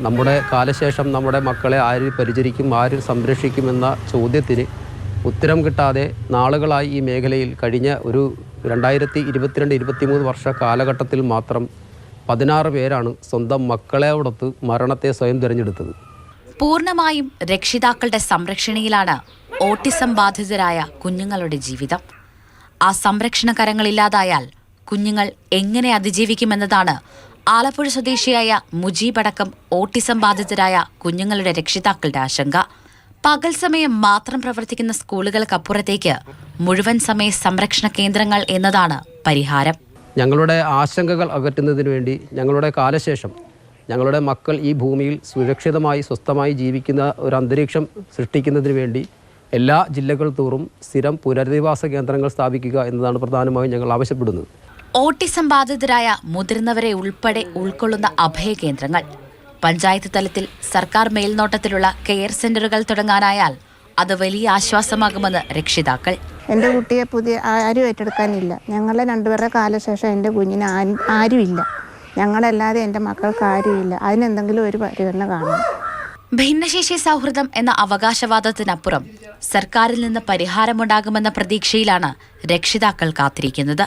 നമ്മുടെ കാലശേഷം നമ്മുടെ മക്കളെ ആര് പരിചരിക്കും ആര് സംരക്ഷിക്കുമെന്ന ചോദ്യത്തിന് ഉത്തരം കിട്ടാതെ നാളുകളായി ഈ മേഖലയിൽ കഴിഞ്ഞ ഒരു രണ്ടായിരത്തി ഇരുപത്തിരണ്ട് ഇരുപത്തിമൂന്ന് വർഷ കാലഘട്ടത്തിൽ മാത്രം പതിനാറ് പേരാണ് സ്വന്തം മക്കളെയോടൊത്ത് മരണത്തെ സ്വയം തിരഞ്ഞെടുത്തത്. പൂർണമായും രക്ഷിതാക്കളുടെ സംരക്ഷണയിലാണ് ഓട്ടിസം ബാധിതരായ കുഞ്ഞുങ്ങളുടെ ജീവിതം. ആ സംരക്ഷണ കരങ്ങളില്ലാതായാൽ കുഞ്ഞുങ്ങൾ എങ്ങനെ അതിജീവിക്കുമെന്നതാണ് ആലപ്പുഴ സ്വദേശിയായ മുജീബ് അടക്കം ഓട്ടിസം ബാധിതരായ കുഞ്ഞുങ്ങളുടെ രക്ഷിതാക്കളുടെ ആശങ്ക. പകൽ സമയം മാത്രം പ്രവർത്തിക്കുന്ന സ്കൂളുകൾക്കപ്പുറത്തേക്ക് മുഴുവൻ സമയ സംരക്ഷണ കേന്ദ്രങ്ങൾ എന്നതാണ് പരിഹാരം. ഞങ്ങളുടെ ആശങ്കകൾ അകറ്റുന്നതിന് വേണ്ടി ഞങ്ങളുടെ കാലശേഷം ഞങ്ങളുടെ മക്കൾ ഈ ഭൂമിയിൽ സുരക്ഷിതമായി സ്വസ്ഥമായി ജീവിക്കുന്ന ഒരു അന്തരീക്ഷം സൃഷ്ടിക്കുന്നതിന് വേണ്ടി എല്ലാ ജില്ലകൾ തോറും സ്ഥിരം പുനരധിവാസ കേന്ദ്രങ്ങൾ സ്ഥാപിക്കുക എന്നതാണ് പ്രധാനമായും ഞങ്ങൾ ആവശ്യപ്പെടുന്നത്. ഓട്ടിസം ബാധിതരായ മുതിർന്നവരെ ഉൾപ്പെടെ ഉൾക്കൊള്ളുന്ന അഭയകേന്ദ്രങ്ങൾ പഞ്ചായത്ത് തലത്തിൽ സർക്കാർ മേൽനോട്ടത്തിലുള്ള കെയർ സെന്ററുകൾ തുടങ്ങാനായാൽ അത് വലിയ ആശ്വാസമാകുമെന്ന് രക്ഷിതാക്കൾ. എന്റെ കുട്ടിയെ പുതിയ ആരും ഏറ്റെടുക്കാനില്ല. ഞങ്ങളെ രണ്ടുപേരുടെ കാലശേഷം എന്റെ കുഞ്ഞിന് ആരും ആരുമില്ല. ഞങ്ങളല്ലാതെ എന്റെ മക്കൾക്ക് ആരുമില്ല. അതിനെന്തെങ്കിലും ഒരു പരിഗണന കാണും ഭിന്നശേഷി സൗഹൃദം എന്ന അവകാശവാദത്തിനപ്പുറം സർക്കാരിൽ നിന്ന് പരിഹാരമുണ്ടാകുമെന്ന പ്രതീക്ഷയിലാണ് രക്ഷിതാക്കൾ കാത്തിരിക്കുന്നത്.